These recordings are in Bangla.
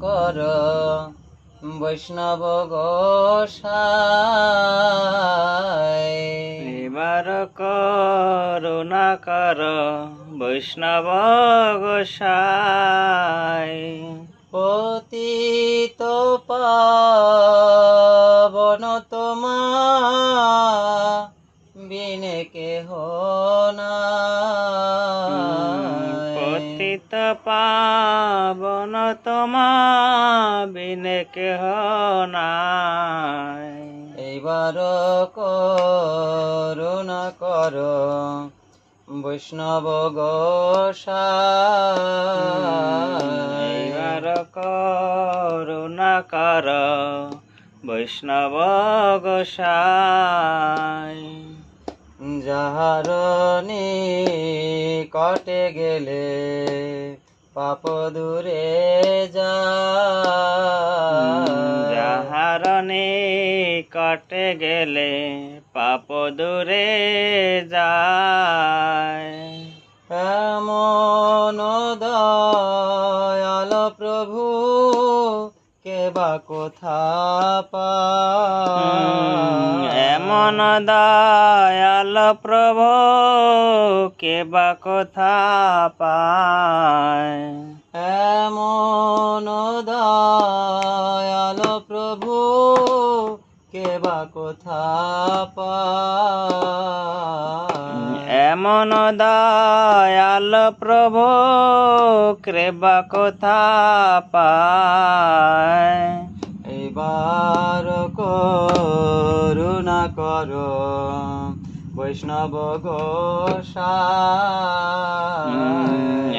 কর বৈষ্ণব গোসাই। এবার করুণা কর বৈষ্ণব গোসাই। পতিত পাবন তোমা বিনে কেহ পতিত পাবন তোমা বিনে কেহ নাই। এইবার করুণা কর বৈষ্ণব গোসাই এবার করুণা কর বৈষ্ণব গোসাই যাহার কটে গেলে পাপ দূরে যায়। কটে গেলে পাপ দূরে যায়। এমন দয়াল প্রভু কে বা কোথা পায় এমন দয়াল প্রভু কে বা কোথা পায় এমন দয়াল প্রভু কে বা কোথা পায় এমন দয়াল প্রভু কৃপা কোথা পায় বৈষ্ণব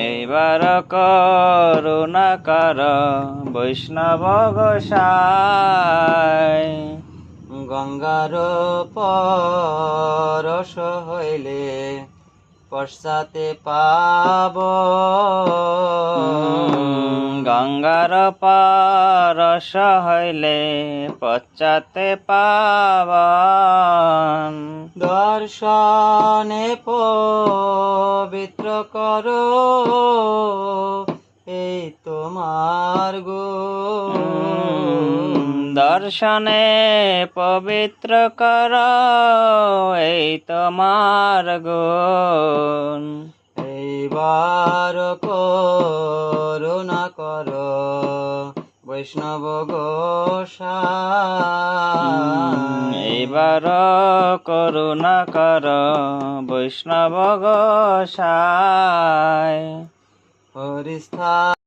এইবার করুণা কর বৈষ্ণব গোসাই গঙ্গার পরশ হইলে পশ্চাতে পাব। গঙ্গার পারস হইলে পশ্চাতে পাবন দর্শনে পবিত্র কর এই তোমার গো দর্শনে পবিত্র কর এই তোমার গুণ। এইবার করুণা কর বৈষ্ণব এইবার করুণা কর বৈষ্ণব গোসায় হরিস্থা